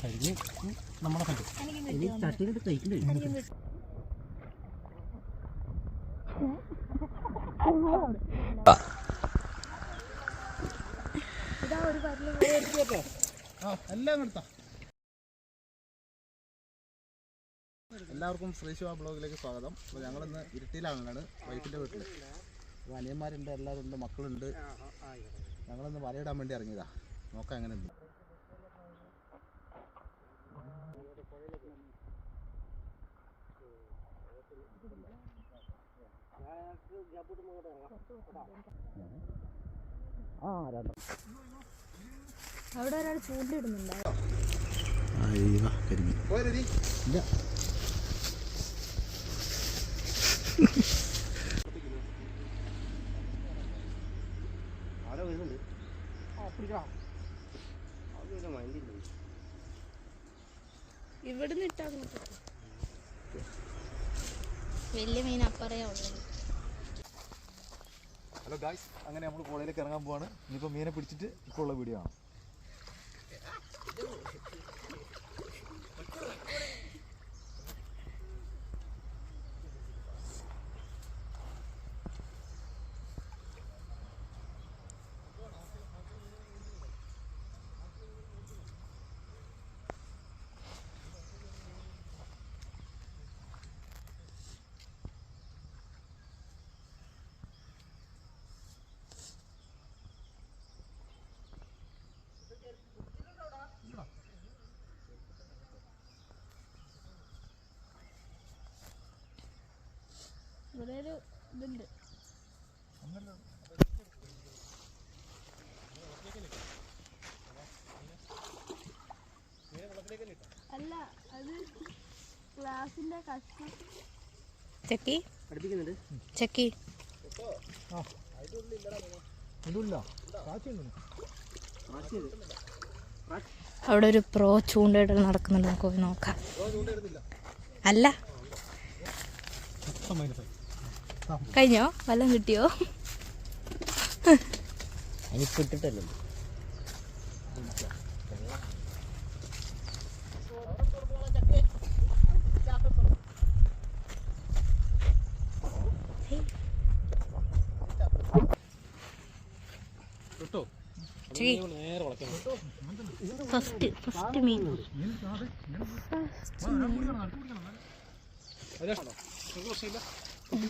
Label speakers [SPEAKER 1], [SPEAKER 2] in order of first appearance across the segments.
[SPEAKER 1] കരിഞ്ഞ് നമ്മളെ കണ്ടു.
[SPEAKER 2] ഇനി ചട്ടിയിലിട്ട് കഴിക്കണ്ടേ
[SPEAKER 1] ആ. എല്ലാം എടുത്താ. എല്ലാവർക്കും ഫ്രീ ഷോ ബ്ലോഗിലേക്ക് സ്വാഗതം. അപ്പോൾ ഞങ്ങളിന്ന് ഇരുട്ടിയിലാണ് വൈഫിന്റെ വീട്ടിൽ അപ്പോൾ അനിയന്മാരുണ്ട് എല്ലാവരും ഉണ്ട് മക്കളുണ്ട്. ഞങ്ങളിന്ന് വലയിടാൻ വേണ്ടി ഇറങ്ങിയതാ. നോക്കാം എങ്ങനെ ഉണ്ട് ആ രണ്ടോ
[SPEAKER 3] അവിടെ ഒരാൾ ചൂണ്ടിടുന്നുണ്ടോ ഇവിടുന്ന് ഇട്ടാ വലിയ മീൻ അപ്പറയാ ഉള്ളത്
[SPEAKER 1] ഹലോ ഗായ്സ് അങ്ങനെ നമ്മൾ പുഴയിലേക്ക് ഇറങ്ങാൻ പോവാണ്. ഇനിയിപ്പോൾ മീനെ പിടിച്ചിട്ട് ഇപ്പോൾ ഉള്ള വീഡിയോ ആണ്.
[SPEAKER 3] ഒരു ഇതുണ്ട്. അല്ല അത് ഗ്ലാസിന്റെ കഷ്ണം. ചക്കി.
[SPEAKER 2] പഠിപ്പിക്കുന്നുണ്ട്.
[SPEAKER 3] ചക്കി. അവിടെ ഒരു പ്രോ ചൂണ്ടയിടൽ നടക്കുന്നുണ്ട്. നമുക്ക് പോയി നോക്കാം. അല്ല. കഴിഞ്ഞോ? വല്ലതും കിട്ടിയോ?
[SPEAKER 2] ഇട്ടിട്ടല്ലോ.
[SPEAKER 1] നേരെ
[SPEAKER 3] ഫസ്റ്റ് ഫസ്റ്റ് മീൻ.
[SPEAKER 1] ഇത്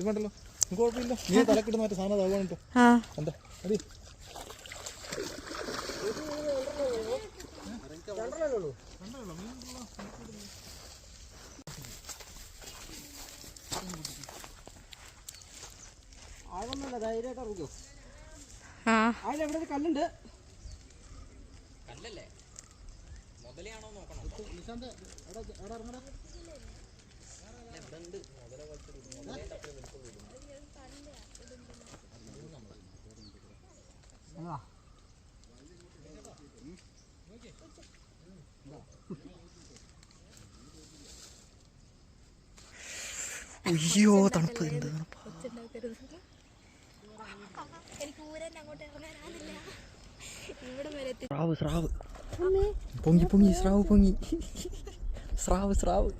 [SPEAKER 1] വേണ്ടല്ലോ കുഴപ്പമില്ല നീ മറ്റേ സാധനം എന്താ
[SPEAKER 2] ധൈര്യമായിട്ട് ഇറങ്ങിക്കോ അതിലെവിടെ കല്ലുണ്ട്.
[SPEAKER 1] കല്ലല്ലേ? എവിടെ ഇറങ്ങടാ
[SPEAKER 4] അയ്യോ തണുപ്പ് എന്ത് തണുപ്പാ.
[SPEAKER 3] എനിക്ക് ഊരന്നെ അങ്ങോട്ട് ഇറങ്ങാൻ
[SPEAKER 4] സ്രാവ് സ്രാവ് പൊങ്ങി പൊങ്ങി സ്രാവ് പൊങ്ങി. സ്രാവ് സ്രാവ്.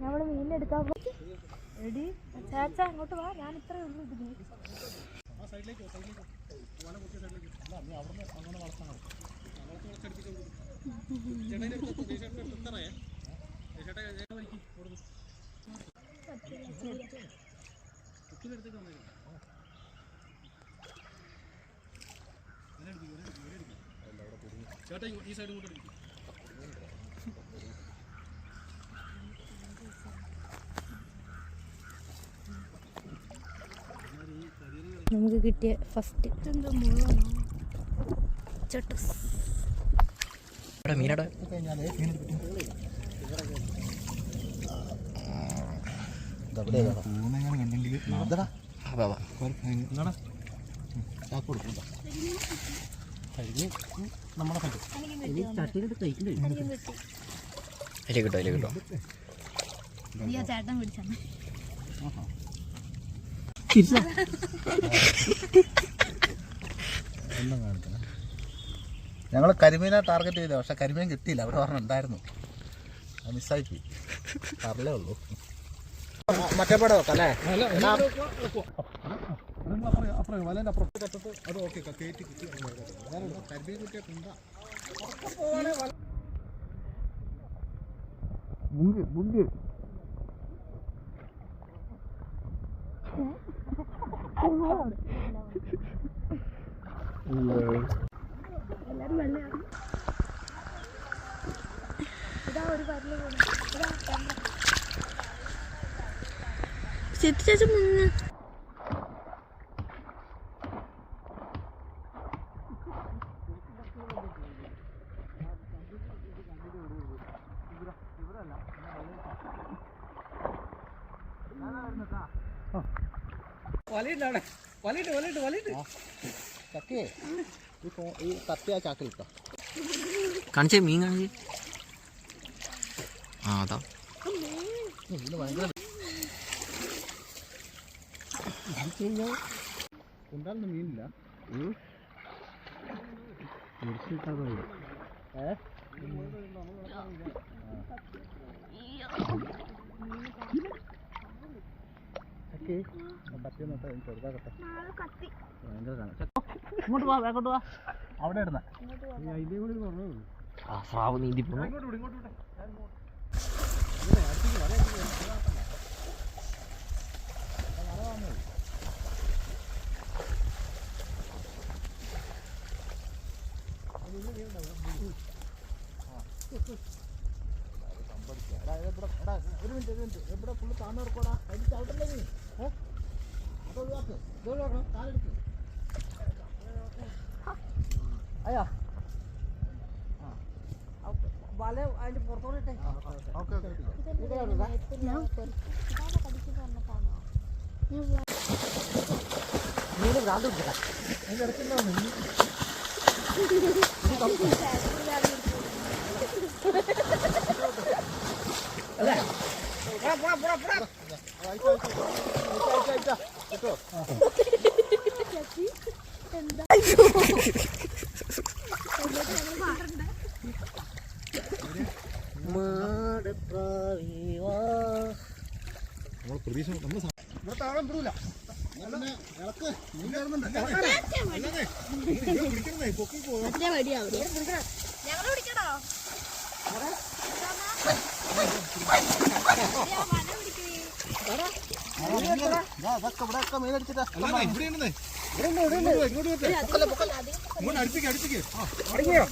[SPEAKER 3] ഞമ്മൾ മീനെടുക്കാൻ എടി ചാച്ച അങ്ങോട്ട് വാ ഞാൻ ഇത്രേ ഉള്ളൂ ഇതിന്. സൈഡിലേക്ക് ഫസ്റ്റ് എന്തോ മുഴുവനോ ചട്ടസ്
[SPEAKER 4] ഇവിടെ മീനടെ
[SPEAKER 1] കഴിഞ്ഞാലേ മീൻ പൂന്നെങ്ങനെ കണ്ടെങ്കിൽ ഇതടാ
[SPEAKER 4] വാ വാ
[SPEAKER 1] എന്താണ് ചാക്ക് കൊടുക്കും. കരിമീൻ ചേട്ടാ ഈ
[SPEAKER 2] സൈഡും ചട്ടിയിലിട്ട് കഴിക്കണ്ടേ
[SPEAKER 3] എനിക്കും കിട്ടിയ
[SPEAKER 4] ഫസ്റ്റ് കിട്ടോ
[SPEAKER 3] ചേട്ടൻ പിടിച്ചാണ്
[SPEAKER 2] തിരിച്ചാ
[SPEAKER 1] ഒന്നും കാണിക്കണം ഞങ്ങൾ കരിമീനെ ടാർഗറ്റ് ചെയ്ത പക്ഷെ കരിമീൻ കിട്ടിയില്ല. അവിടെ പറഞ്ഞ ഉണ്ടായിരുന്നു അത് മിസ്സായി പോയി പറഞ്ഞേ ഉള്ളൂ. മറ്റേ പടം അത് ഓക്കെ കയറ്റി കുത്തി കരിമീൻ കുട്ടിയെ കൊണ്ടാ
[SPEAKER 3] ഇതാ ഒരു പരൽ പോണു ഇതാ ക്യാമറ ചിത്തു ചേച്ചി മുങ്ങ.
[SPEAKER 2] വലയിട്ട് അവിടെ. വലയിട്ട് വലയിട്ട് വലയിട്ട്
[SPEAKER 1] ചക്കേ ഈ ഫോ ഈ കത്തി ആ ചാക്കിലിട്ടോ
[SPEAKER 4] കാണിച്ചേ മീൻ കാണിച്ചേ. ആ അതാ.
[SPEAKER 1] ഇതിന് ഭയങ്കര ഉണ്ടാകുന്ന മീനില്ല. ഏ? ചക്കേ കത്തി നോട്ടെ ചെറുതാകട്ടെ
[SPEAKER 3] കത്തി
[SPEAKER 1] ഭയങ്കര
[SPEAKER 2] ഇങ്ങോട്ട് വാ വാ
[SPEAKER 1] അവിടെ ഇടുന്ന
[SPEAKER 4] ആ സ്രാവ് നീന്തി പോണു
[SPEAKER 1] ഒരു മിനിറ്റ് ഒരു മിനിറ്റ് എവിടെ ഫുള്ള് താന്ന് അതിന് ചവിട്ടല്ലേ നീ ഏ? അത് ഒഴിവാക്ക് ഇത് ഒഴിവാക്കണം കാലെടുക്ക്
[SPEAKER 2] അയ്യാ. വല അതിന്റെ പുറത്തോടെ ഇട്ടേ.
[SPEAKER 1] ഓക്കെ ഓക്കെ
[SPEAKER 3] ഞാൻ ഇതാണ് കടിച്ചു പറഞ്ഞിട്ടാണോ
[SPEAKER 2] മീന് ഭ്രാന്ത് പിടിച്ചതാ
[SPEAKER 1] അതിന്റെ ഇടയ്ക്കുണ്ടാവും അയച്ച കിട്ടോ നമ്മൾ പ്രതീക്ഷ നമ്മൾ ഇവിടെ താഴെ വിടൂല
[SPEAKER 3] ഞങ്ങൾ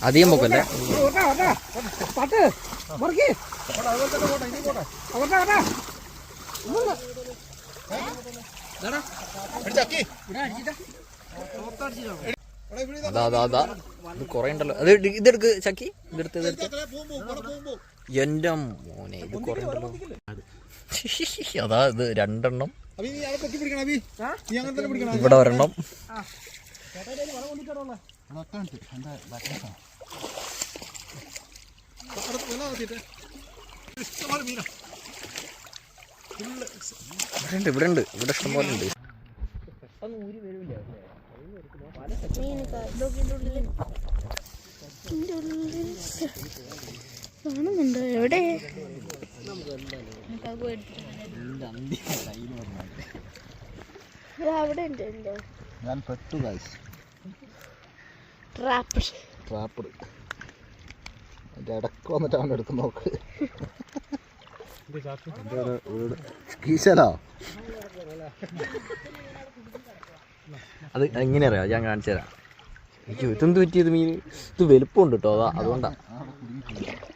[SPEAKER 4] അധികം പൊക്കല്ലേ? കുറേ ഉണ്ടല്ലോ. അത് ഇതെടുക്ക് ചക്കി. ഇതെടുത്ത് എന്റെ മോനെ ഇത് കൊറേ ഉണ്ടല്ലോ. അതാ ഇത് രണ്ടെണ്ണം.
[SPEAKER 1] അഭി നീ അവിടെ പൊക്കി അഭി നീ അങ്ങനെ തന്നെ പിടിക്കണം.
[SPEAKER 4] ഇവിടെ ഒരെണ്ണം. ഇവിടെ ഉണ്ട് ഇവിടെ ഉണ്ട് ഇവിടെ ഇഷ്ടം പോലെ ഉണ്ട്.
[SPEAKER 3] കാണുന്നുണ്ടോ എവിടെ? അവിടെ ഉണ്ട്
[SPEAKER 1] ഞാൻ പെട്ടു ഗൈസ്
[SPEAKER 3] ട്രാപ്പ്
[SPEAKER 1] ട്രാപ്പഡ് അതിന്റെ ഇടയ്ക്ക് വന്നിട്ട് അവന്റെ അടുത്ത് നോക്ക്. എന്റെ ഒരു വീട്. കീശലോ?
[SPEAKER 4] അത് എങ്ങനെ അറിയാം? ഞാൻ കാണിച്ചു തരാം എനിക്ക് ഇതെന്ത് പറ്റിയത് മീൻ? ഇത് വലുപ്പമുണ്ട് കേട്ടോ അതാ അതുകൊണ്ടാ. ഓക്കെ. ആ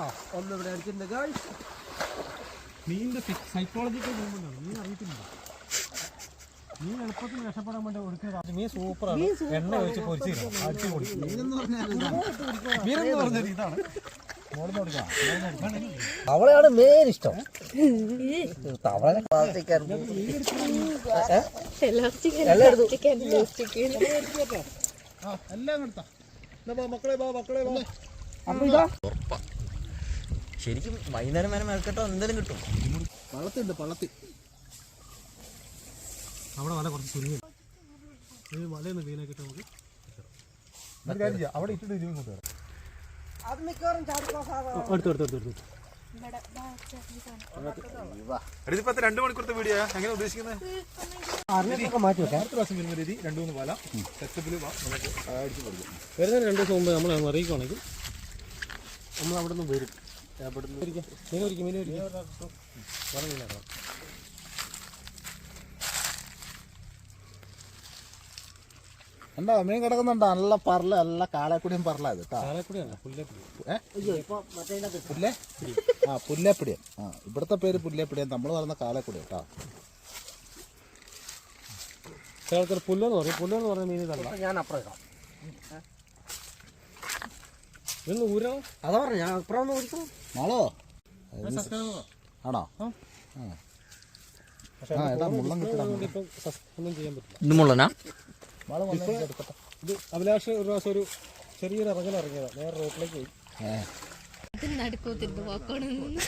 [SPEAKER 2] ആ ഒന്ന് ഇവിടെ അടിച്ചിട്ടുണ്ട് ഗായ്സ്
[SPEAKER 5] നീന്റെ സൈക്കോളജിക്കൽ മൂവ്മെന്റ് നീ അറിയത്തില്ല. നീ എളുപ്പത്തിൽ രക്ഷപ്പെടാൻ വേണ്ടി സൂപ്പറാണ് എണ്ണ ഒഴിച്ച് പൊരിച്ചു അടിപൊളി.
[SPEAKER 1] മീനെന്ന് പറഞ്ഞാൽ
[SPEAKER 5] മീനെന്ന് പറഞ്ഞത് ഇതാണ്.
[SPEAKER 2] അവളെയാണ് മെയിൻ ഇഷ്ടം. തവളെ
[SPEAKER 4] ശരിക്കും വൈകുന്നേരം വരെ മെനക്കെട്ടോ എന്തെങ്കിലും കിട്ടും.
[SPEAKER 1] പള്ളത്തിണ്ട് പള്ളത്തി.
[SPEAKER 5] അവിടെ വല കുറച്ച് ചുരുങ്ങി ഈ വലയൊന്ന് മീനൊക്കെ ഇട്ട് നമുക്ക് അവിടെ ഇട്ടിട്ട് വരാം
[SPEAKER 2] അത് മിക്കവാറും ചാടിക്കോ സാധാരണ
[SPEAKER 5] അടുത്ത് അടുത്ത് അടുത്ത് അടുത്ത് ഇതിപ്പോ രണ്ട് മണിക്കൂറത്തെ വീഡിയോ എങ്ങനെ ഉദ്ദേശിക്കുന്നത്
[SPEAKER 2] മാറ്റി വെക്കാം.
[SPEAKER 5] അടുത്ത പ്രാവശ്യം വരുന്ന രീതി രണ്ടു മൂന്ന് വല സെറ്റപ്പിൽ നമുക്ക് അടിച്ച് പഠിക്കും വരുന്നതിന് രണ്ട് ദിവസം മുമ്പ് നമ്മൾ അറിയിക്കുകയാണെങ്കിൽ നമ്മൾ അവിടെ നിന്ന് വരും അവിടെ നിന്ന് മീൻ ഒരിക്കും മീൻ ഒരിക്കും.
[SPEAKER 1] എന്താ മീൻ കിടക്കുന്നുണ്ടോ? നല്ല പറല നല്ല കാളക്കുടിയും പറല ഇത് പുല്ലേ? ആ പുല്ലേപ്പിടിയൻ ആ ഇവിടുത്തെ പേര് പുല്ലേപ്പിടിയൻ നമ്മൾ പറയുന്ന കാലക്കുടി കേട്ടോ
[SPEAKER 5] ചില ആൾക്കാർ പുല്ലെന്ന് പറയും. പുല്ലെന്ന് പറയുന്ന മീൻ ഇതല്ല.
[SPEAKER 2] ഞാൻ അപ്പുറം ഇടാം.
[SPEAKER 5] ഇതൊന്ന് ഊരോ
[SPEAKER 2] അതാ പറഞ്ഞു ഞാൻ അപ്പുറം ഒന്ന്
[SPEAKER 1] മോളോ? ആണോ?
[SPEAKER 4] ഇത് മുള്ളനാ?
[SPEAKER 5] ഇത് അഭിലാഷ് ഒരു പ്രാവശ്യം ഒരു ചെറിയൊരു ഇറങ്ങൽ ഇറങ്ങിയതാ. നേരെ റോട്ടിലേക്ക് പോയി.
[SPEAKER 3] നടുക്കോത്തിരുന്ന് പോക്കോണെന്ന്.